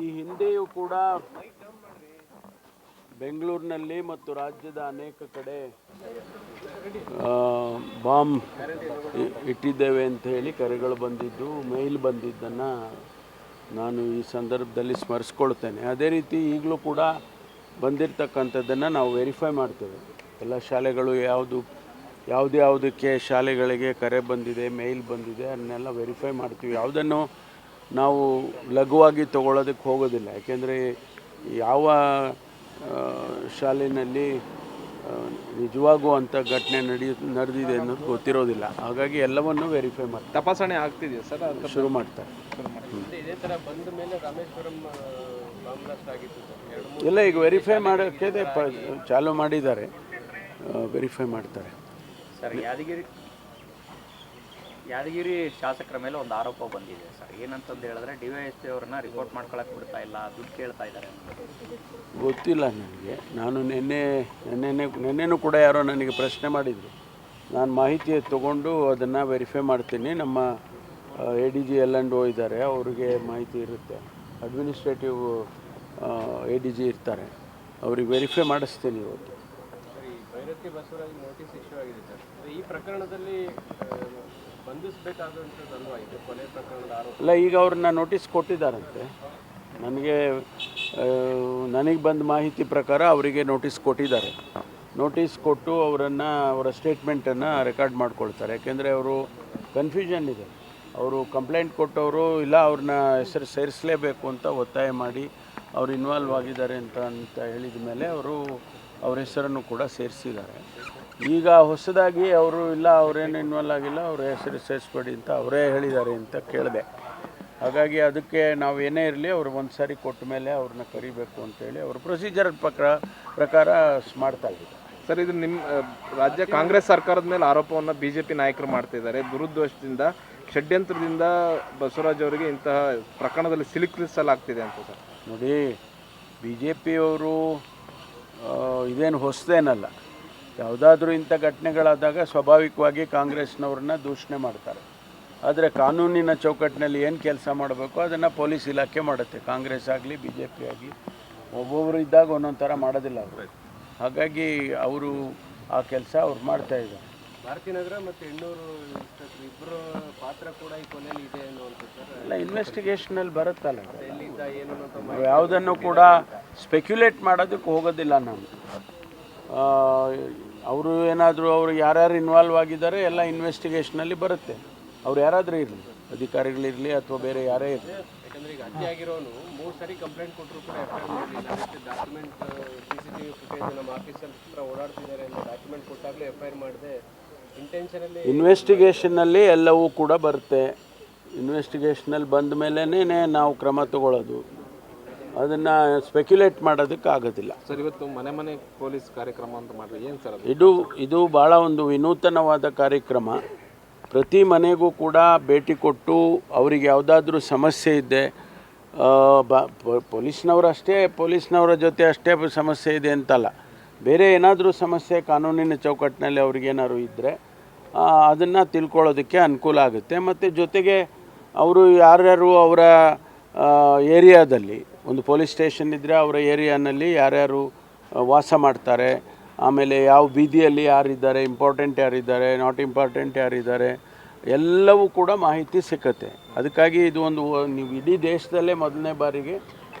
ಈ ಹಿಂದೆಯೂ ಕೂಡ ಬೆಂಗಳೂರಿನಲ್ಲಿ ಮತ್ತು ರಾಜ್ಯದ ಅನೇಕ ಕಡೆ ಬಾಂಬ್ ಇಟ್ಟಿದ್ದೇವೆ ಅಂತ ಹೇಳಿ ಕರೆಗಳು ಬಂದಿದ್ದು ಮೇಲ್ ಬಂದಿದ್ದನ್ನು ನಾನು ಈ ಸಂದರ್ಭದಲ್ಲಿ ಸ್ಮರಿಸ್ಕೊಳ್ತೇನೆ. ಅದೇ ರೀತಿ ಈಗಲೂ ಕೂಡ ಬಂದಿರತಕ್ಕಂಥದ್ದನ್ನು ನಾವು ವೆರಿಫೈ ಮಾಡ್ತೇವೆ. ಎಲ್ಲ ಶಾಲೆಗಳು ಯಾವುದು ಯಾವುದ್ಯಾವುದಕ್ಕೆ ಶಾಲೆಗಳಿಗೆ ಕರೆ ಬಂದಿದೆ ಮೇಲ್ ಬಂದಿದೆ ಅದನ್ನೆಲ್ಲ ವೆರಿಫೈ ಮಾಡ್ತೀವಿ. ಯಾವುದನ್ನು ನಾವು ಲಘುವಾಗಿ ತಗೊಳ್ಳೋದಕ್ಕೆ ಹೋಗೋದಿಲ್ಲ. ಯಾಕೆಂದರೆ ಯಾವ ಶಾಲೆಯಲ್ಲಿ ನಿಜವಾಗೂ ಅಂಥ ಘಟನೆ ನಡೆಯ ನಡೆದಿದೆ ಅನ್ನೋದು ಗೊತ್ತಿರೋದಿಲ್ಲ. ಹಾಗಾಗಿ ಎಲ್ಲವನ್ನು ವೆರಿಫೈ ಮಾಡಿ ತಪಾಸಣೆ ಆಗ್ತಿದೆಯಾ ಸರ್? ಅದು ಶುರು ಮಾಡ್ತಾರೆ. ಇದೇ ತರ ಬಂದ ಮೇಲೆ ರಾಮೇಶ್ವರಂ ಬಾಂಬ್ ಆಗಿತ್ತು ಸರ್. ಎರಡು ಮೂರು ಎಲ್ಲ ಈಗ ವೆರಿಫೈ ಮಾಡೋಕ್ಕೆ ಪ ಚಾಲೂ ಮಾಡಿದ್ದಾರೆ. ವೆರಿಫೈ ಮಾಡ್ತಾರೆ. ಸರ್, ಯಾದಗಿರಿ ಯಾದಗಿರಿ ಶಾಸಕರ ಮೇಲೆ ಒಂದು ಆರೋಪ ಬಂದಿದೆ ಸರ್. ಏನಂತಂದು ಹೇಳಿದ್ರೆ ಡಿ ವೈ ಎಸ್ ಪಿ ಅವ್ರನ್ನ ರಿಪೋರ್ಟ್ ಮಾಡ್ಕೊಳಕ್ಕೆ ಬಿಡ್ತಾ ಇಲ್ಲ, ದುಡ್ಡು ಕೇಳ್ತಾ ಇದ್ದಾರೆ ಗೊತ್ತಿಲ್ಲ ನನಗೆ. ನಾನು ನಿನ್ನೆ ನಿನ್ನೆ ನಿನ್ನೆನೂ ಕೂಡ ಯಾರೋ ನನಗೆ ಪ್ರಶ್ನೆ ಮಾಡಿದರು. ನಾನು ಮಾಹಿತಿ ತೊಗೊಂಡು ಅದನ್ನು ವೆರಿಫೈ ಮಾಡ್ತೀನಿ. ನಮ್ಮ A D G L and O ಇದ್ದಾರೆ. ಅವರಿಗೆ ಮಾಹಿತಿ ಇರುತ್ತೆ. ಅಡ್ಮಿನಿಸ್ಟ್ರೇಟಿವ್ ಎ ಡಿ ಜಿ ಇರ್ತಾರೆ. ಅವ್ರಿಗೆ ವೆರಿಫೈ ಮಾಡಿಸ್ತೀನಿ ಇವತ್ತು. ಭೈರತಿ ಬಸವರಾಜ್ ನೋಟಿಸ್ ಇಶ್ಯೂ ಆಗಿದೆ ಸರ್. ಈ ಪ್ರಕರಣದಲ್ಲಿ ಬಂಧಿಸಬೇಕಾದಂಥದ್ದಲ್ವಾ ಅಲ್ಲ ಈಗ ಅವ್ರನ್ನ ನೋಟಿಸ್ ಕೊಟ್ಟಿದ್ದಾರಂತೆ. ನನಗೆ ನನಗೆ ಬಂದ ಮಾಹಿತಿ ಪ್ರಕಾರ ಅವರಿಗೆ ನೋಟಿಸ್ ಕೊಟ್ಟಿದ್ದಾರೆ. ನೋಟಿಸ್ ಕೊಟ್ಟು ಅವರನ್ನು, ಅವರ ಸ್ಟೇಟ್ಮೆಂಟನ್ನು ರೆಕಾರ್ಡ್ ಮಾಡ್ಕೊಳ್ತಾರೆ. ಯಾಕೆಂದರೆ ಅವರು ಕನ್ಫ್ಯೂಷನ್ ಇದೆ. ಅವರು ಕಂಪ್ಲೇಂಟ್ ಕೊಟ್ಟವರು ಇಲ್ಲ, ಅವ್ರನ್ನ ಹೆಸರು ಸೇರಿಸಲೇಬೇಕು ಅಂತ ಒತ್ತಾಯ ಮಾಡಿ ಅವ್ರು ಇನ್ವಾಲ್ವ್ ಆಗಿದ್ದಾರೆ ಅಂತ ಅಂತ ಹೇಳಿದ ಮೇಲೆ ಅವರು ಅವ್ರ ಹೆಸರನ್ನು ಕೂಡ ಸೇರಿಸಿದ್ದಾರೆ. ಈಗ ಹೊಸದಾಗಿ ಅವರು ಇಲ್ಲ ಅವರೇನು ಇನ್ವಾಲ್ವ್ ಆಗಿಲ್ಲ ಅವ್ರ ಹೆಸರು ಸೇರಿಸ್ಬೇಡಿ ಅಂತ ಅವರೇ ಹೇಳಿದ್ದಾರೆ ಅಂತ ಕೇಳಿದೆ. ಹಾಗಾಗಿ ಅದಕ್ಕೆ ನಾವು ಏನೇ ಇರಲಿ ಅವ್ರು ಒಂದು ಸಾರಿ ಕೊಟ್ಟ ಮೇಲೆ ಅವ್ರನ್ನ ಕರಿಬೇಕು ಅಂತೇಳಿ ಅವ್ರ ಪ್ರೊಸೀಜರ್ ಪ್ರಕಾರ ಪ್ರಕಾರ ಮಾಡ್ತಾ ಇದ್ದಾರೆ. ಸರ್ ಇದು ನಿಮ್ಮ ರಾಜ್ಯ ಕಾಂಗ್ರೆಸ್ ಸರ್ಕಾರದ ಮೇಲೆ ಆರೋಪವನ್ನು ಬಿ ಜೆ ಪಿ ನಾಯಕರು ಮಾಡ್ತಿದ್ದಾರೆ ದುರುದ್ದೇಶದಿಂದ ಷಡ್ಯಂತ್ರದಿಂದ ಬಸವರಾಜ್ ಅವರಿಗೆ ಇಂತಹ ಪ್ರಕರಣದಲ್ಲಿ ಸಿಲುಕಿಸಲಾಗ್ತಿದೆ ಅಂತ ಸರ್. ನೋಡಿ ಬಿ ಜೆ ಪಿಯವರು ಇದೇನು ಹೊಸದೇನಲ್ಲ. ಯಾವುದಾದ್ರೂ ಇಂಥ ಘಟನೆಗಳಾದಾಗ ಸ್ವಾಭಾವಿಕವಾಗಿ ಕಾಂಗ್ರೆಸ್ನವ್ರನ್ನ ದೂಷಣೆ ಮಾಡ್ತಾರೆ. ಆದರೆ ಕಾನೂನಿನ ಚೌಕಟ್ಟಿನಲ್ಲಿ ಏನು ಕೆಲಸ ಮಾಡಬೇಕು ಅದನ್ನು ಪೊಲೀಸ್ ಇಲಾಖೆ ಮಾಡುತ್ತೆ. ಕಾಂಗ್ರೆಸ್ ಆಗಲಿ ಬಿ ಜೆ ಪಿ ಆಗಲಿ ಒಬ್ಬೊಬ್ಬರು ಇದ್ದಾಗ ಒಂದೊಂದು ಥರ ಮಾಡೋದಿಲ್ಲ ಅವರು. ಹಾಗಾಗಿ ಅವರು ಆ ಕೆಲಸ ಅವ್ರು ಮಾಡ್ತಾ ಇದ್ದಾರೆ. ಭಾರತೀನಗರ ಮತ್ತು ಹೆಣ್ಣೂರು ಇಬ್ಬರು ಪಾತ್ರ ಕೂಡ ಈ ಕೊನೆಯಲ್ಲಿ ಇದೆ ಅನ್ನುವಂಥದ್ದು ಸರ್. ಎಲ್ಲ ಇನ್ವೆಸ್ಟಿಗೇಷನಲ್ಲಿ ಬರುತ್ತಲ್ಲ. ಯಾವುದನ್ನು ಕೂಡ ಸ್ಪೆಕ್ಯುಲೇಟ್ ಮಾಡೋದಕ್ಕೆ ಹೋಗೋದಿಲ್ಲ ನಾನು. ಅವರು ಏನಾದರೂ ಅವರು ಯಾರ್ಯಾರು ಇನ್ವಾಲ್ವ್ ಆಗಿದ್ದಾರೆ ಎಲ್ಲ ಇನ್ವೆಸ್ಟಿಗೇಷನಲ್ಲಿ ಬರುತ್ತೆ. ಅವ್ರು ಯಾರಾದರೂ ಇರಲಿ ಅಧಿಕಾರಿಗಳಿರಲಿ ಅಥವಾ ಬೇರೆ ಯಾರೇ ಇರಲಿ. ಇನ್ವೆಸ್ಟಿಗೇಷನ್ನಲ್ಲಿ ಎಲ್ಲವೂ ಕೂಡ ಬರುತ್ತೆ. ಇನ್ವೆಸ್ಟಿಗೇಷನಲ್ಲಿ ಬಂದ ಮೇಲೇ ನಾವು ಕ್ರಮ ತಗೊಳ್ಳೋದು. ಅದನ್ನು ಸ್ಪೆಕ್ಯುಲೇಟ್ ಮಾಡೋದಕ್ಕೆ ಆಗೋದಿಲ್ಲ ಸರ್ ಇವತ್ತು ಮನೆ ಮನೆ ಪೊಲೀಸ್ ಕಾರ್ಯಕ್ರಮ ಅಂತ ಮಾಡಿದ್ರೆ ಏನು ಸರ್ ಇದು ಇದು ಭಾಳ ಒಂದು ವಿನೂತನವಾದ ಕಾರ್ಯಕ್ರಮ. ಪ್ರತಿ ಮನೆಗೂ ಕೂಡ ಭೇಟಿ ಕೊಟ್ಟು ಅವರಿಗೆ ಯಾವುದಾದ್ರೂ ಸಮಸ್ಯೆ ಇದೆ ಬ ಪೊಲೀಸ್ನವರು ಅಷ್ಟೇ ಪೊಲೀಸ್ನವರ ಜೊತೆ ಅಷ್ಟೇ ಸಮಸ್ಯೆ ಇದೆ ಅಂತಲ್ಲ. ಬೇರೆ ಏನಾದರೂ ಸಮಸ್ಯೆ ಕಾನೂನಿನ ಚೌಕಟ್ಟಿನಲ್ಲಿ ಅವ್ರಿಗೇನಾದ್ರು ಇದ್ದರೆ ಅದನ್ನು ತಿಳ್ಕೊಳ್ಳೋದಕ್ಕೆ ಅನುಕೂಲ ಆಗುತ್ತೆ. ಮತ್ತು ಜೊತೆಗೆ ಅವರು ಯಾರ್ಯಾರು ಅವರ ಏರಿಯಾದಲ್ಲಿ ಒಂದು ಪೊಲೀಸ್ ಸ್ಟೇಷನ್ ಇದ್ದರೆ ಅವರ ಏರಿಯಾನಲ್ಲಿ ಯಾರ್ಯಾರು ವಾಸ ಮಾಡ್ತಾರೆ. ಆಮೇಲೆ ಯಾವ ಬೀದಿಯಲ್ಲಿ ಯಾರಿದ್ದಾರೆ ಇಂಪಾರ್ಟೆಂಟ್ ಯಾರಿದ್ದಾರೆ ನಾಟ್ ಇಂಪಾರ್ಟೆಂಟ್ ಯಾರಿದ್ದಾರೆ, ಎಲ್ಲವೂ ಕೂಡ ಮಾಹಿತಿ ಸಿಕ್ಕತ್ತೆ. ಅದಕ್ಕಾಗಿ ಇದು ಒಂದು ನೀವು ಇಡೀ ದೇಶದಲ್ಲೇ ಮೊದಲನೇ ಬಾರಿಗೆ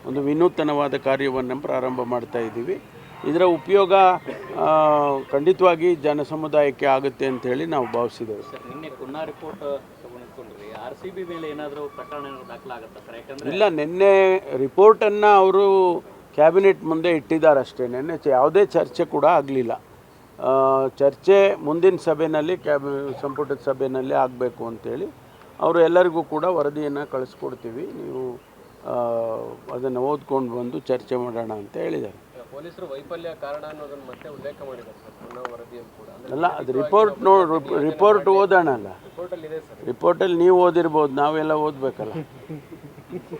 ಒಂದು ವಿನೂತನವಾದ ಕಾರ್ಯವನ್ನು ಪ್ರಾರಂಭ ಮಾಡ್ತಾ ಇದ್ದೀವಿ. ಇದರ ಉಪಯೋಗ ಖಂಡಿತವಾಗಿ ಜನ ಸಮುದಾಯಕ್ಕೆ ಆಗುತ್ತೆ ಅಂತ ಹೇಳಿ ನಾವು ಭಾವಿಸಿದ್ದೇವೆ. ಸರ್ ನಿನ್ನೆ ಕುನ್ನಾ ರಿಪೋರ್ಟ್ ತಗೊಂಡ್ಕೊಂಡ್ರಿ. ಆರ್ ಸಿ ಬಿ ಮೇಲೆ ಏನಾದರೂ ಪ್ರಕರಣ ಏನಾದ್ರು ದಾಖಲಾಗುತ್ತಾ ಸರ್? ಯಾಕಂದ್ರೆ ಇಲ್ಲ ನಿನ್ನೆ ರಿಪೋರ್ಟನ್ನು ಅವರು ಕ್ಯಾಬಿನೆಟ್ ಮುಂದೆ ಇಟ್ಟಿದ್ದಾರೆ ಅಷ್ಟೇ. ನಿನ್ನೆ ಯಾವುದೇ ಚರ್ಚೆ ಕೂಡ ಆಗಲಿಲ್ಲ. ಚರ್ಚೆ ಮುಂದಿನ ಸಭೆಯಲ್ಲಿ ಕ್ಯಾಬ್ ಸಂಪುಟದ ಸಭೆಯಲ್ಲಿ ಆಗಬೇಕು ಅಂತೇಳಿ ಅವರು ಎಲ್ಲರಿಗೂ ಕೂಡ ವರದಿಯನ್ನು ಕಳಿಸ್ಕೊಡ್ತೀವಿ. ನೀವು ಅದನ್ನು ಓದ್ಕೊಂಡು ಬಂದು ಚರ್ಚೆ ಮಾಡೋಣ ಅಂತ ಹೇಳಿದ್ದಾರೆ. ಪೊಲೀಸರು ವೈಫಲ್ಯ ಕಾರಣ ಅನ್ನೋದನ್ನ ಮತ್ತೆ ಉಲ್ಲೇಖ ಮಾಡಿದ್ದಾರೆ ಸರ್ ವರದಿಯಲ್ಲಿ ಕೂಡ. ಅಂದ್ರೆ ಅಲ್ಲ ಅದು ರಿಪೋರ್ಟ್ ನೋ ರಿಪೋರ್ಟ್ ಓದೋಣ ಅಲ್ಲ. ರಿಪೋರ್ಟಲ್ಲಿ ಇದೆ ಸರ್. ರಿಪೋರ್ಟಲ್ಲಿ ನೀವು ಓದಿರ್ಬೋದು ನಾವೆಲ್ಲ ಓದಬೇಕಲ್ಲ.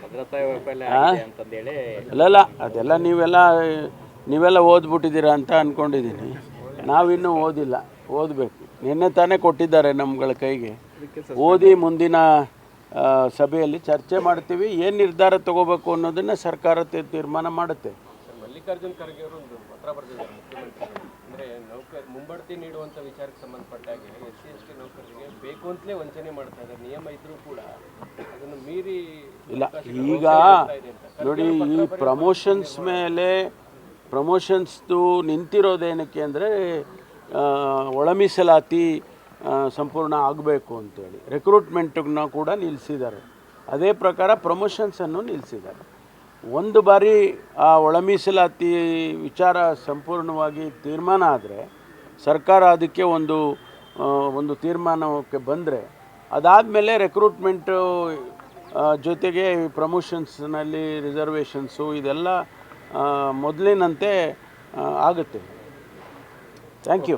ಭದ್ರತಾ ವೈಫಲ್ಯ ಆಗಿದೆ ಅಂತಂದೇಳಿ. ಅಲ್ಲಲ್ಲ ಅದೆಲ್ಲ ನೀವೆಲ್ಲ ನೀವೆಲ್ಲ ಓದ್ಬಿಟ್ಟಿದ್ದೀರಾ ಅಂತ ಅಂದ್ಕೊಂಡಿದ್ದೀನಿ ನಾವಿನ್ನೂ ಓದಿಲ್ಲ ಓದಬೇಕು. ನಿನ್ನೆ ತಾನೇ ಕೊಟ್ಟಿದ್ದಾರೆ ನಮ್ಗಳ ಕೈಗೆ. ಓದಿ ಮುಂದಿನ ಆ, ಸಭೆಯಲ್ಲಿ ಚರ್ಚೆ ಮಾಡ್ತೀವಿ ಏನು ನಿರ್ಧಾರ ತಗೋಬೇಕು ಅನ್ನೋದನ್ನು ಸರ್ಕಾರ ತೀರ್ಮಾನ ಮಾಡುತ್ತೆ. ಮಲ್ಲಿಕಾರ್ಜುನ್ ಖರ್ಗೆ ಅವರು ಒಂದು ಪತ್ರ ಬರೆದಿದ್ದಾರೆ ಮುಖ್ಯಮಂತ್ರಿಗಳು ಅಂದರೆ ನೌಕರ ಮುಂಬಡ್ತಿ ನೀಡುವಂಥ ವಿಚಾರಕ್ಕೆ ಸಂಬಂಧಪಟ್ಟಾಗೆ ಎಸ್ ಸಿ ಎಸ್ ಟಿ ನೌಕರರಿಗೆ ಬೇಕು ಅಂತಲೇ ವಂಚನೆ ಮಾಡ್ತಾ ಇದ್ದಾರೆ. ನಿಯಮ ಇದ್ರೂ ಕೂಡ ಅದನ್ನು ಮೀರಿ ಇಲ್ಲ ಈಗ. ನೋಡಿ ಈ ಪ್ರಮೋಷನ್ಸ್ ಮೇಲೆ ಪ್ರಮೋಷನ್ಸ್ದು ನಿಂತಿರೋದೇನಕ್ಕೆ ಅಂದರೆ ಒಳ ಮೀಸಲಾತಿ ಸಂಪೂರ್ಣ ಆಗಬೇಕು ಅಂತೇಳಿ. ರೆಕ್ರೂಟ್ಮೆಂಟನ್ನ ಕೂಡ ನಿಲ್ಲಿಸಿದ್ದಾರೆ ಅದೇ ಪ್ರಕಾರ ಪ್ರಮೋಷನ್ಸನ್ನು ನಿಲ್ಲಿಸಿದ್ದಾರೆ ಒಂದು ಬಾರಿ ಆ ಒಳ ಮೀಸಲಾತಿ ವಿಚಾರ ಸಂಪೂರ್ಣವಾಗಿ ತೀರ್ಮಾನ ಆದರೆ ಸರ್ಕಾರ ಅದಕ್ಕೆ ಒಂದು ಒಂದು ತೀರ್ಮಾನಕ್ಕೆ ಬಂದರೆ ಅದಾದಮೇಲೆ ರೆಕ್ರೂಟ್ಮೆಂಟು ಜೊತೆಗೆ ಪ್ರಮೋಷನ್ಸ್ನಲ್ಲಿ ರಿಸರ್ವೇಷನ್ಸು ಇದೆಲ್ಲ ಮೊದಲಿನಂತೆ ಆಗುತ್ತೆ. Thank you